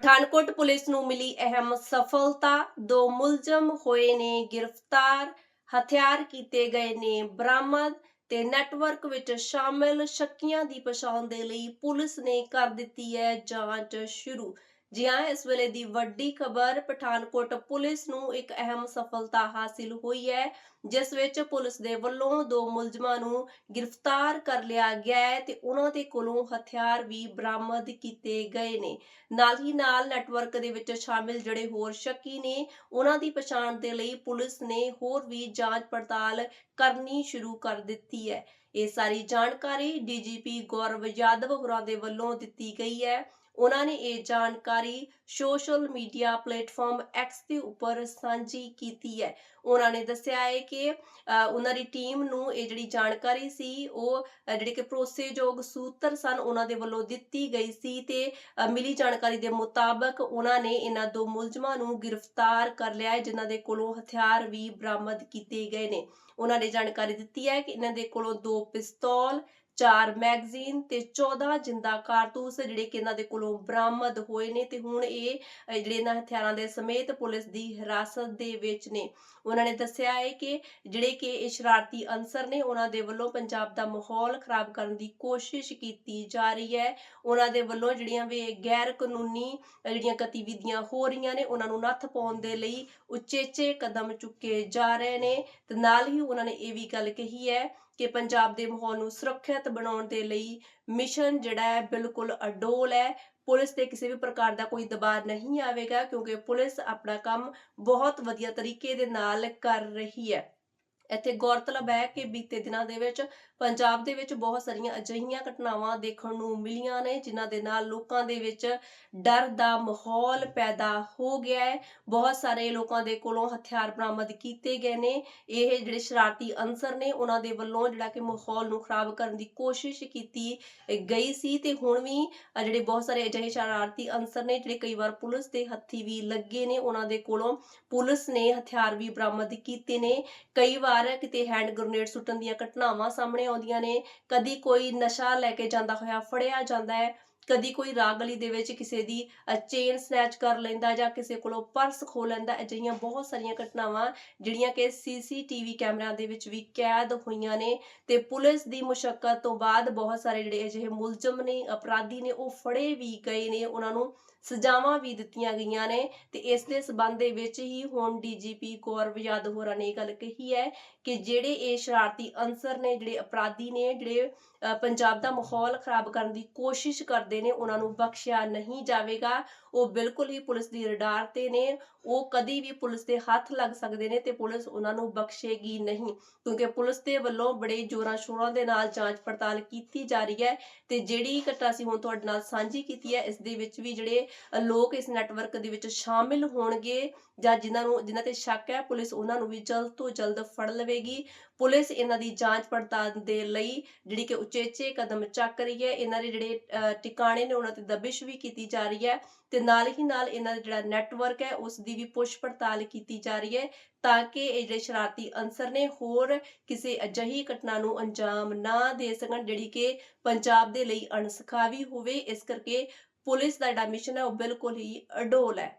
Pathankot police ਨੂੰ ਮਿਲੀ ਅਹਿਮ ਸਫਲਤਾ। ਦੋ ਮੁਲਜ਼ਮ ਹੋਏ ਨੇ ਗ੍ਰਿਫਤਾਰ, ਹਥਿਆਰ ਕੀਤੇ ਗਏ ਨੇ ਬਰਾਮਦ ਤੇ ਨੈਟਵਰਕ ਵਿੱਚ ਸ਼ਾਮਿਲ ਸ਼ੱਕੀਆਂ ਦੀ ਪਛਾਣ ਦੇ ਲਈ ਪੁਲਿਸ ਨੇ ਕਰ ਦਿੱਤੀ ਹੈ ਜਾਂਚ ਸ਼ੁਰੂ। ਜੀ ਹਾਂ, ਇਸ ਵੇਲੇ ਦੀ ਵੱਡੀ ਖਬਰ ਪਠਾਨਕੋਟ ਪੁਲਿਸ ਨੂੰ ਇੱਕ ਅਹਿਮ ਸਫਲਤਾ ਹਾਸਿਲ ਹੋਈ ਹੈ, ਜਿਸ ਵਿੱਚ ਪੁਲਿਸ ਦੇ ਵੱਲੋਂ ਦੋ ਮੁਲਜ਼ਮਾਂ ਨੂੰ ਗ੍ਰਿਫਤਾਰ ਕਰ ਲਿਆ ਗਿਆ ਹੈ ਤੇ ਉਹਨਾਂ ਦੇ ਕੋਲੋਂ ਹਥਿਆਰ ਵੀ ਬਰਾਮਦ ਕੀਤੇ ਗਏ ਨੇ। ਨਾਲ ਹੀ ਨਾਲ ਨੈਟਵਰਕ ਦੇ ਵਿੱਚ ਸ਼ਾਮਿਲ ਜਿਹੜੇ ਹੋਰ ਸ਼ੱਕੀ ਨੇ, ਉਹਨਾਂ ਦੀ ਪਛਾਣ ਦੇ ਲਈ ਪੁਲਿਸ ਨੇ ਹੋਰ ਵੀ ਜਾਂਚ ਪੜਤਾਲ ਕਰਨੀ ਸ਼ੁਰੂ ਕਰ ਦਿੱਤੀ ਹੈ। ਇਹ ਸਾਰੀ ਜਾਣਕਾਰੀ ਡੀਜੀਪੀ ਗੌਰਵ ਯਾਦਵ ਹੋਰਾਂ ਦੇ ਵੱਲੋਂ ਦਿੱਤੀ ਗਈ ਹੈ। ਉਹਨਾਂ ਨੇ ਇਹ ਜਾਣਕਾਰੀ ਸੋਸ਼ਲ ਮੀਡੀਆ ਪਲੇਟਫਾਰਮ X ਦੇ ਉੱਪਰ ਸਾਂਝੀ ਕੀਤੀ ਹੈ। ਉਹਨਾਂ ਨੇ ਦੱਸਿਆ ਹੈ ਕਿ ਉਹਨਾਂ ਦੀ ਟੀਮ ਨੂੰ ਇਹ ਜਿਹੜੀ ਜਾਣਕਾਰੀ ਸੀ, ਉਹ ਜਿਹੜੇ ਕਿ ਭਰੋਸੇਯੋਗ ਸੂਤਰ ਸਨ, ਉਹਨਾਂ ਦੇ ਵੱਲੋਂ ਦਿੱਤੀ ਗਈ ਸੀ ਤੇ ਮਿਲੀ ਜਾਣਕਾਰੀ ਦੇ ਮੁਤਾਬਕ ਉਹਨਾਂ ਨੇ ਇਹਨਾਂ ਦੋ ਮੁਲਜ਼ਮਾਂ ਨੂੰ ਗ੍ਰਿਫਤਾਰ ਕਰ ਲਿਆ ਹੈ, ਜਿਨ੍ਹਾਂ ਦੇ ਕੋਲੋਂ ਹਥਿਆਰ ਵੀ ਬਰਾਮਦ ਕੀਤੇ ਗਏ ਨੇ। ਉਹਨਾਂ ਨੇ ਜਾਣਕਾਰੀ ਦਿੱਤੀ ਹੈ ਕਿ ਇਹਨਾਂ ਦੇ ਕੋਲੋਂ ਦੋ ਪਿਸਤੌਲ ਚਾਰ ਮੈਗਜ਼ੀਨ ਤੇ 14 ਜਿੰਦਾ ਕਾਰਤੂਸ ਜਿਹੜੇ ਕਿ ਇਹਨਾਂ ਦੇ ਕੋਲੋਂ ਬਰਾਮਦ ਹੋਏ ਨੇ ਤੇ ਹੁਣ ਇਹ ਜਿਹੜੇ ਇਹਨਾਂ ਹਥਿਆਰਾਂ ਦੇ ਸਮੇਤ ਪੁਲਿਸ ਦੀ ਹਿਰਾਸਤ ਦੇ ਵਿੱਚ ਨੇ। ਉਹਨਾਂ ਨੇ ਦੱਸਿਆ ਹੈ ਕਿ ਜਿਹੜੇ ਕਿ ਇਹ ਸ਼ਰਾਰਤੀ ਅਨਸਰ ਨੇ, ਉਹਨਾਂ ਦੇ ਵੱਲੋਂ ਪੰਜਾਬ ਦਾ ਮਾਹੌਲ ਖਰਾਬ ਕਰਨ ਦੀ ਕੋਸ਼ਿਸ਼ ਕੀਤੀ ਜਾ ਰਹੀ ਹੈ। ਉਹਨਾਂ ਦੇ ਵੱਲੋਂ ਜਿਹੜੀਆਂ ਵੀ ਗੈਰ ਕਾਨੂੰਨੀ ਜਿਹੜੀਆਂ ਗਤੀਵਿਧੀਆਂ ਹੋ ਰਹੀਆਂ ਨੇ, ਉਹਨਾਂ ਨੂੰ ਨੱਥ ਪਾਉਣ ਦੇ ਲਈ ਉਚੇਚੇ ਕਦਮ ਚੁੱਕੇ ਜਾ ਰਹੇ ਨੇ ਤੇ ਨਾਲ ਹੀ ਉਹਨਾਂ ਨੇ ਇਹ ਵੀ ਗੱਲ ਕਹੀ ਹੈ ਕਿ ਪੰਜਾਬ ਦੇ ਮਾਹੌਲ ਨੂੰ ਸੁਰੱਖਿਅਤ ਬਣਾਉਣ ਦੇ ਲਈ ਮਿਸ਼ਨ ਜਿਹੜਾ ਹੈ ਬਿਲਕੁਲ ਅਡੋਲ ਹੈ। ਪੁਲਿਸ ਤੇ ਕਿਸੇ ਵੀ ਪ੍ਰਕਾਰ ਦਾ ਕੋਈ ਦਬਾਅ ਨਹੀਂ ਆਵੇਗਾ ਕਿਉਂਕਿ ਪੁਲਿਸ ਆਪਣਾ ਕੰਮ ਬਹੁਤ ਵਧੀਆ ਤਰੀਕੇ ਦੇ ਨਾਲ ਕਰ ਰਹੀ ਹੈ। ਇੱਥੇ ਗੌਰਤਲਬ ਹੈ ਕਿ ਬੀਤੇ ਦਿਨਾਂ ਦੇ ਵਿੱਚ ਪੰਜਾਬ ਦੇ ਵਿੱਚ ਬਹੁਤ ਸਾਰੀਆਂ ਅਜਿਹੀਆਂ ਘਟਨਾਵਾਂ ਦੇਖਣ ਨੂੰ ਮਿਲੀਆਂ ਨੇ, ਜਿਨ੍ਹਾਂ ਦੇ ਨਾਲ ਲੋਕਾਂ ਦੇ ਵਿੱਚ ਡਰ ਦਾ ਮਾਹੌਲ ਪੈਦਾ ਹੋ ਗਿਆ ਹੈ। ਬਹੁਤ ਸਾਰੇ ਲੋਕਾਂ ਦੇ ਕੋਲੋਂ ਹਥਿਆਰ ਬਰਾਮਦ ਕੀਤੇ ਗਏ ਨੇ। ਇਹ ਜਿਹੜੇ ਸ਼ਰਾਰਤੀ ਅਨਸਰ ਨੇ, ਉਹਨਾਂ ਦੇ ਵੱਲੋਂ ਜਿਹੜਾ ਕਿ ਮਾਹੌਲ ਨੂੰ ਖਰਾਬ ਕਰਨ ਦੀ ਕੋਸ਼ਿਸ਼ ਕੀਤੀ ਗਈ ਸੀ। ਤੇ ਹੁਣ ਵੀ ਜਿਹੜੇ ਬਹੁਤ ਸਾਰੇ ਅਜਿਹੇ ਸ਼ਰਾਰਤੀ ਅਨਸਰ ਨੇ, ਜਿਹੜੇ ਕਈ ਵਾਰ ਪੁਲਿਸ ਦੇ ਹੱਥੀ ਵੀ ਲੱਗੇ ਨੇ, ਉਹਨਾਂ ਦੇ ਕੋਲੋਂ ਪੁਲਿਸ ਨੇ ਹਥਿਆਰ ਵੀ ਬਰਾਮਦ ਕੀਤੇ ਨੇ। ਕਈ ਵਾਰ ਕਿਤੇ ਹੈਂਡ ਗ੍ਰਨੇਡ ਸੁੱਟਣ ਦੀਆਂ ਘਟਨਾਵਾਂ ਸਾਹਮਣੇ ਆਉਂਦੀਆਂ ਨੇ। ਕਦੀ ਕੋਈ ਨਸ਼ਾ ਲੈ ਕੇ ਜਾਂਦਾ ਹੋਇਆ, ਫੜਿਆ ਜਾਂਦਾ ਹੈ। ਕਦੀ ਕੋਈ ਰਾਹ ਦੇ ਵਿੱਚ ਕਿਸੇ ਦੀ ਚੇਨ ਸਨੈਚ ਕਰ ਲੈਂਦਾ ਜਾਂ ਕਿਸੇ ਕੋਲੋਂ ਪਰਸ ਖੋ ਲੈਂਦਾ, ਅਜਿਹੀਆਂ ਬਹੁਤ ਸਾਰੀਆਂ ਘਟਨਾਵਾਂ ਜਿਹੜੀਆਂ ਕਿ ਸੀਸੀਟੀਵੀ ਕੈਮਰਿਆਂ ਦੇ ਵਿੱਚ ਵੀ ਕੈਦ ਹੋਈਆਂ ਨੇ ਤੇ ਪੁਲਿਸ ਦੀ ਮੁਸ਼ਕਲ ਤੋਂ ਬਾਅਦ ਬਹੁਤ ਸਾਰੇ ਜਿਹੜੇ ਅਜਿਹੇ ਮੁਲਜ਼ਮ ਨੇ, ਅਪਰਾਧੀ ਨੇ, ਉਹ ਫੜੇ ਵੀ ਗਏ ਨੇ। ਉਹਨਾਂ ਨੂੰ ਸਜ਼ਾਵਾਂ ਵੀ ਦਿੱਤੀਆਂ ਗਈਆਂ ਨੇ ਤੇ ਇਸ ਦੇ ਸਬੰਧ ਦੇ ਵਿੱਚ ਹੀ ਹੁਣ ਡੀਜੀਪੀ ਗੌਰਵ ਯਾਦਵ ਹੋਰਾਂ ਨੇ ਇਹ ਗੱਲ ਕਹੀ ਹੈ ਕਿ ਜਿਹੜੇ ਇਹ ਸ਼ਰਾਰਤੀ ਅਨਸਰ ਨੇ, ਜਿਹੜੇ ਅਪਰਾਧੀ ਨੇ, ਜਿਹੜੇ ਪੰਜਾਬ ਦਾ ਮਾਹੌਲ ਖਰਾਬ ਕਰਨ ਦੀ ਕੋਸ਼ਿਸ਼ ਕਰਦੇ ਨੇ, ਉਹਨਾਂ ਨੂੰ ਬਖਸ਼ਿਆ ਨਹੀਂ ਜਾਵੇਗਾ। ਉਹ ਬਿਲਕੁਲ ਹੀ ਪੁਲਿਸ ਦੀ ਰਡਾਰ ਤੇ ਨੇ। ਉਹ ਕਦੀ ਵੀ ਪੁਲਿਸ ਦੇ ਹੱਥ ਲੱਗ ਸਕਦੇ ਨੇ ਤੇ ਪੁਲਿਸ ਉਹਨਾਂ ਨੂੰ ਬਖਸ਼ੇਗੀ ਨਹੀਂ। ਕਿਉਂਕਿ ਪੁਲਿਸ ਦੇ ਵੱਲੋਂ ਬੜੇ ਜ਼ੋਰਾਂ ਸ਼ੋਰਾਂ ਦੇ ਨਾਲ ਜਾਂਚ ਪੜਤਾਲ ਕੀਤੀ ਜਾ ਰਹੀ ਹੈ ਤੇ ਜਿਹੜੀ ਘਟਨਾ ਸੀ ਹੁਣ ਤੁਹਾਡੇ ਨਾਲ ਸਾਂਝੀ ਕੀਤੀ ਹੈ, ਇਸ ਦੇ ਵਿੱਚ ਵੀ ਜਿਹੜੇ ਲੋਕ ਇਸ ਨੈਟਵਰਕ ਦੇ ਵਿੱਚ ਸ਼ਾਮਿਲ ਹੋਣਗੇ ਜਾਂ ਜਿਨ੍ਹਾਂ ਨੂੰ ਜਿਨ੍ਹਾਂ ਤੇ ਸ਼ੱਕ ਹੈ, ਪੁਲਿਸ ਉਹਨਾਂ ਨੂੰ ਵੀ ਜਲਦ ਤੋਂ ਜਲਦ ਫੜ ਲਵੇਗੀ। ਪੁਲਿਸ ਇਹਨਾਂ ਦੀ ਜਾਂਚ ਪੜਤਾਲ ਦੇ ਲਈ ਜਿਹੜੀ ਕਿ ਉਚੇਚੇ ਕਦਮ ਚੱਕ ਰਹੀ ਹੈ। ਇਹਨਾਂ ਦੇ ਜਿਹੜੇ ਟਿਕਾਣੇ ਨੇ, ਉਹਨਾਂ ਤੇ ਦਬਿਸ਼ ਵੀ ਕੀਤੀ ਜਾ ਰਹੀ ਹੈ ਤੇ ਨਾਲ ਹੀ ਨਾਲ ਇਹਨਾਂ ਦਾ ਜਿਹੜਾ ਨੈਟਵਰਕ ਹੈ, ਉਸ ਦੀ ਵੀ ਪੁੱਛ ਪੜਤਾਲ ਕੀਤੀ ਜਾ ਰਹੀ ਹੈ ਤਾਂ ਕਿ ਇਹ ਜਿਹੜੇ ਸ਼ਰਾਰਤੀ ਅਨਸਰ ਨੇ, ਹੋਰ ਕਿਸੇ ਅਜਿਹੀ ਘਟਨਾ ਨੂੰ ਅੰਜਾਮ ਨਾ ਦੇ ਸਕਣ ਜਿਹੜੀ ਕਿ ਪੰਜਾਬ ਦੇ ਲਈ ਅਣਸਖਾਵੀ ਹੋਵੇ। ਇਸ ਕਰਕੇ ਪੁਲਿਸ ਦਾ ਜਿਹੜਾ ਮਿਸ਼ਨ ਹੈ ਉਹ ਬਿਲਕੁਲ ਹੀ ਅਡੋਲ ਹੈ।